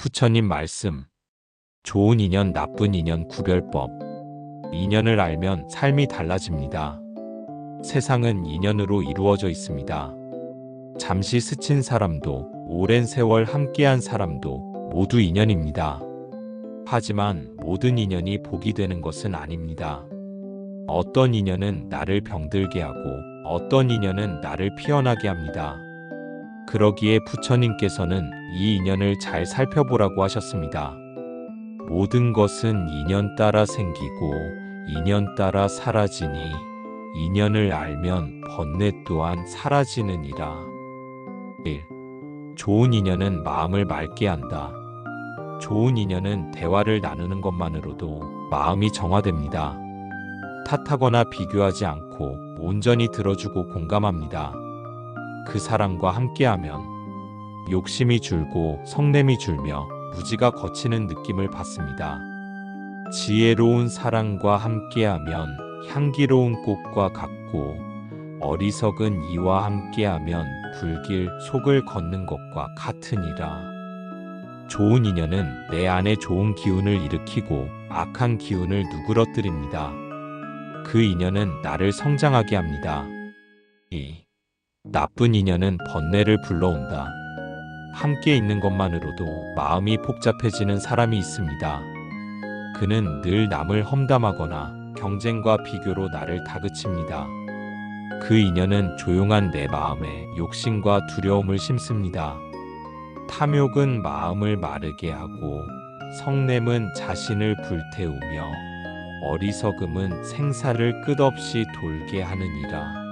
부처님 말씀. 좋은 인연, 나쁜 인연 구별법. 인연을 알면 삶이 달라집니다. 세상은 인연으로 이루어져 있습니다. 잠시 스친 사람도, 오랜 세월 함께한 사람도 모두 인연입니다. 하지만 모든 인연이 복이 되는 것은 아닙니다. 어떤 인연은 나를 병들게 하고 어떤 인연은 나를 피어나게 합니다. 그러기에 부처님께서는 이 인연을 잘 살펴보라고 하셨습니다. 모든 것은 인연 따라 생기고 인연 따라 사라지니 인연을 알면 번뇌 또한 사라지느니라. 1. 좋은 인연은 마음을 맑게 한다. 좋은 인연은 대화를 나누는 것만으로도 마음이 정화됩니다. 탓하거나 비교하지 않고 온전히 들어주고 공감합니다. 그 사람과 함께하면 욕심이 줄고 성냄이 줄며 무지가 거치는 느낌을 받습니다. 지혜로운 사랑과 함께하면 향기로운 꽃과 같고 어리석은 이와 함께하면 불길 속을 걷는 것과 같으니라. 좋은 인연은 내 안에 좋은 기운을 일으키고 악한 기운을 누그러뜨립니다. 그 인연은 나를 성장하게 합니다. 2. 나쁜 인연은 번뇌를 불러온다. 함께 있는 것만으로도 마음이 복잡해지는 사람이 있습니다. 그는 늘 남을 험담하거나 경쟁과 비교로 나를 다그칩니다. 그 인연은 조용한 내 마음에 욕심과 두려움을 심습니다. 탐욕은 마음을 마르게 하고 성냄은 자신을 불태우며 어리석음은 생사를 끝없이 돌게 하느니라.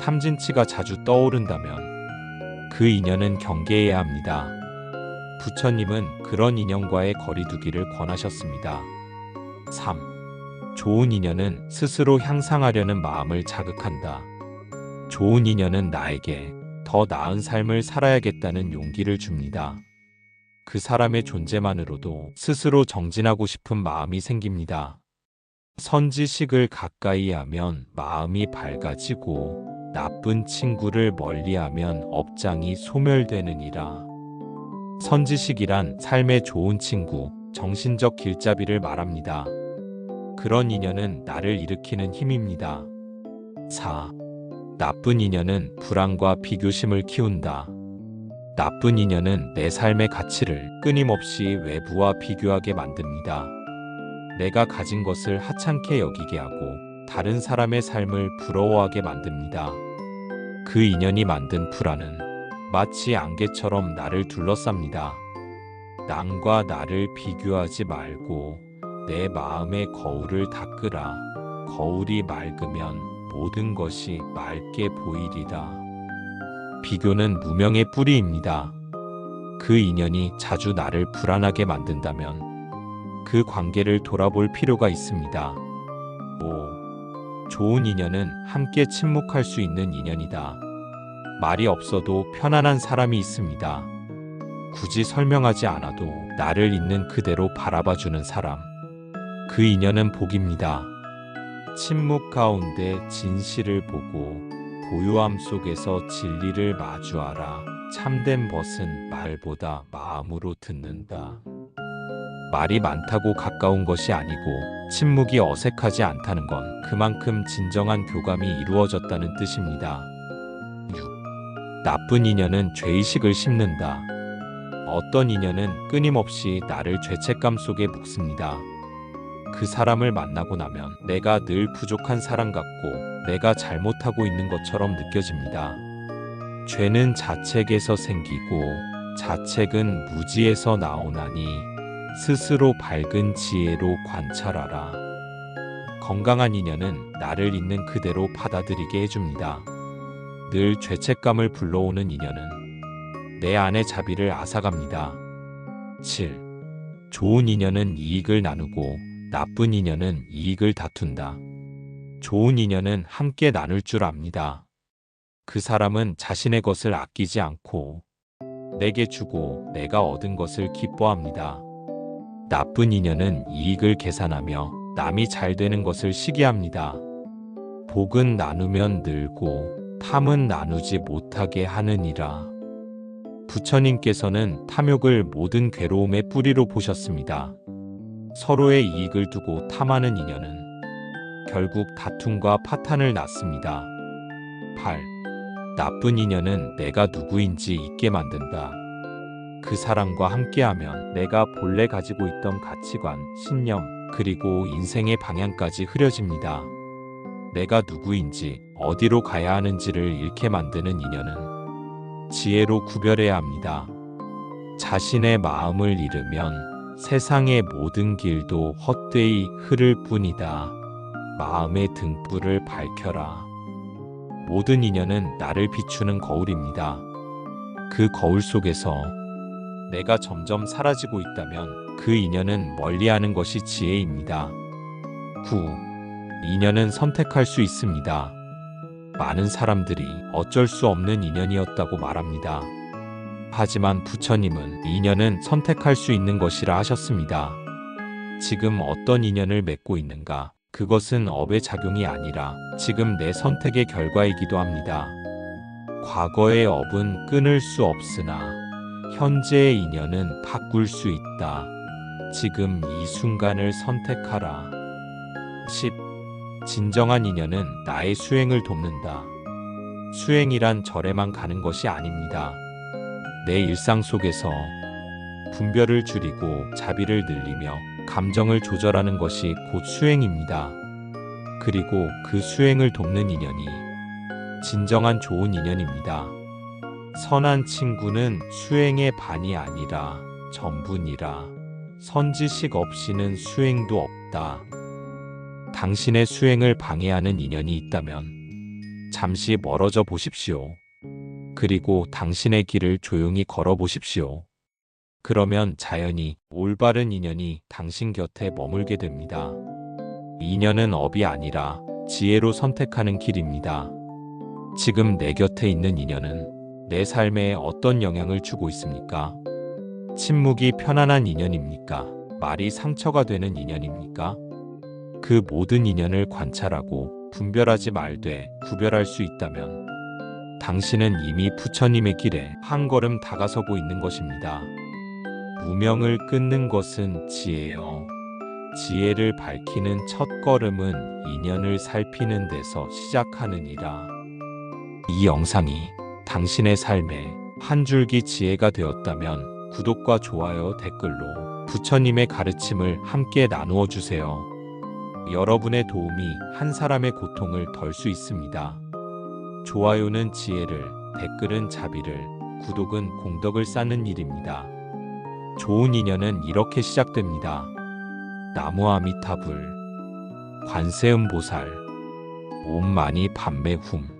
탐진치가 자주 떠오른다면 그 인연은 경계해야 합니다. 부처님은 그런 인연과의 거리두기를 권하셨습니다. 3. 좋은 인연은 스스로 향상하려는 마음을 자극한다. 좋은 인연은 나에게 더 나은 삶을 살아야겠다는 용기를 줍니다. 그 사람의 존재만으로도 스스로 정진하고 싶은 마음이 생깁니다. 선지식을 가까이 하면 마음이 밝아지고 나쁜 친구를 멀리하면 업장이 소멸되느니라. 선지식이란 삶의 좋은 친구, 정신적 길잡이를 말합니다. 그런 인연은 나를 일으키는 힘입니다. 4. 나쁜 인연은 불안과 비교심을 키운다. 나쁜 인연은 내 삶의 가치를 끊임없이 외부와 비교하게 만듭니다. 내가 가진 것을 하찮게 여기게 하고 다른 사람의 삶을 부러워하게 만듭니다. 그 인연이 만든 불안은 마치 안개처럼 나를 둘러쌉니다. 남과 나를 비교하지 말고 내 마음의 거울을 닦으라. 거울이 맑으면 모든 것이 맑게 보이리라. 비교는 무명의 뿌리입니다. 그 인연이 자주 나를 불안하게 만든다면 그 관계를 돌아볼 필요가 있습니다. 5. 좋은 인연은 함께 침묵할 수 있는 인연이다. 말이 없어도 편안한 사람이 있습니다. 굳이 설명하지 않아도 나를 있는 그대로 바라봐주는 사람. 그 인연은 복입니다. 침묵 가운데 진실을 보고 고요함 속에서 진리를 마주하라. 참된 벗은 말보다 마음으로 듣는다. 말이 많다고 가까운 것이 아니고 침묵이 어색하지 않다는 건 그만큼 진정한 교감이 이루어졌다는 뜻입니다. 6. 나쁜 인연은 죄의식을 심는다. 어떤 인연은 끊임없이 나를 죄책감 속에 묵습니다. 그 사람을 만나고 나면 내가 늘 부족한 사람 같고 내가 잘못하고 있는 것처럼 느껴집니다. 죄는 자책에서 생기고 자책은 무지에서 나오나니 스스로 밝은 지혜로 관찰하라. 건강한 인연은 나를 있는 그대로 받아들이게 해줍니다. 늘 죄책감을 불러오는 인연은 내 안의 자비를 앗아갑니다. 7. 좋은 인연은 이익을 나누고 나쁜 인연은 이익을 다툰다. 좋은 인연은 함께 나눌 줄 압니다. 그 사람은 자신의 것을 아끼지 않고 내게 주고 내가 얻은 것을 기뻐합니다. 나쁜 인연은 이익을 계산하며 남이 잘 되는 것을 시기합니다. 복은 나누면 늘고 탐은 나누지 못하게 하느니라. 부처님께서는 탐욕을 모든 괴로움의 뿌리로 보셨습니다. 서로의 이익을 두고 탐하는 인연은 결국 다툼과 파탄을 낳습니다. 8. 나쁜 인연은 내가 누구인지 잊게 만든다. 그 사람과 함께하면 내가 본래 가지고 있던 가치관, 신념, 그리고 인생의 방향까지 흐려집니다. 내가 누구인지, 어디로 가야 하는지를 잃게 만드는 인연은 지혜로 구별해야 합니다. 자신의 마음을 잃으면 세상의 모든 길도 헛되이 흐를 뿐이다. 마음의 등불을 밝혀라. 모든 인연은 나를 비추는 거울입니다. 그 거울 속에서 내가 점점 사라지고 있다면 그 인연은 멀리하는 것이 지혜입니다. 9. 인연은 선택할 수 있습니다. 많은 사람들이 어쩔 수 없는 인연이었다고 말합니다. 하지만 부처님은 인연은 선택할 수 있는 것이라 하셨습니다. 지금 어떤 인연을 맺고 있는가? 그것은 업의 작용이 아니라 지금 내 선택의 결과이기도 합니다. 과거의 업은 끊을 수 없으나 현재의 인연은 바꿀 수 있다. 지금 이 순간을 선택하라. 10. 진정한 인연은 나의 수행을 돕는다. 수행이란 절에만 가는 것이 아닙니다. 내 일상 속에서 분별을 줄이고 자비를 늘리며 감정을 조절하는 것이 곧 수행입니다. 그리고 그 수행을 돕는 인연이 진정한 좋은 인연입니다. 선한 친구는 수행의 반이 아니라 전분이라 선지식 없이는 수행도 없다. 당신의 수행을 방해하는 인연이 있다면 잠시 멀어져 보십시오. 그리고 당신의 길을 조용히 걸어 보십시오. 그러면 자연히 올바른 인연이 당신 곁에 머물게 됩니다. 인연은 업이 아니라 지혜로 선택하는 길입니다. 지금 내 곁에 있는 인연은 내 삶에 어떤 영향을 주고 있습니까? 침묵이 편안한 인연입니까? 말이 상처가 되는 인연입니까? 그 모든 인연을 관찰하고 분별하지 말되 구별할 수 있다면 당신은 이미 부처님의 길에 한 걸음 다가서고 있는 것입니다. 무명을 끊는 것은 지혜요. 지혜를 밝히는 첫 걸음은 인연을 살피는 데서 시작하느니라. 이 영상이 당신의 삶에 한 줄기 지혜가 되었다면 구독과 좋아요, 댓글로 부처님의 가르침을 함께 나누어 주세요. 여러분의 도움이 한 사람의 고통을 덜 수 있습니다. 좋아요는 지혜를, 댓글은 자비를, 구독은 공덕을 쌓는 일입니다. 좋은 인연은 이렇게 시작됩니다. 나무 아미타불, 관세음 보살, 옴 마니 밤매 훔.